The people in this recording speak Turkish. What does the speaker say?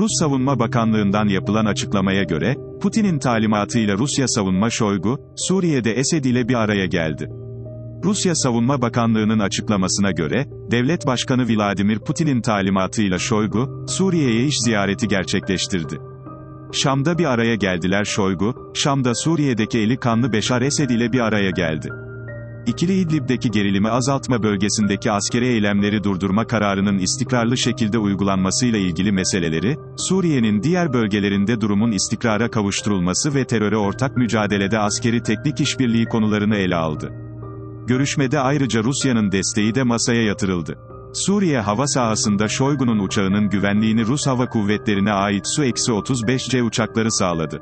Rus Savunma Bakanlığı'ndan yapılan açıklamaya göre, Putin'in talimatıyla Rusya Savunma Şoygu, Suriye'de Esed ile bir araya geldi. Rusya Savunma Bakanlığı'nın açıklamasına göre, Devlet Başkanı Vladimir Putin'in talimatıyla Şoygu, Suriye'ye iş ziyareti gerçekleştirdi. Şam'da bir araya geldiler Şoygu, Şam'da Suriye'deki eli kanlı Beşar Esed ile bir araya geldi. İkili İdlib'deki gerilimi azaltma bölgesindeki askeri eylemleri durdurma kararının istikrarlı şekilde uygulanmasıyla ilgili meseleleri, Suriye'nin diğer bölgelerinde durumun istikrara kavuşturulması ve teröre ortak mücadelede askeri teknik işbirliği konularını ele aldı. Görüşmede ayrıca Rusya'nın desteği de masaya yatırıldı. Suriye hava sahasında Şoygu'nun uçağının güvenliğini Rus Hava Kuvvetleri'ne ait Su-35C uçakları sağladı.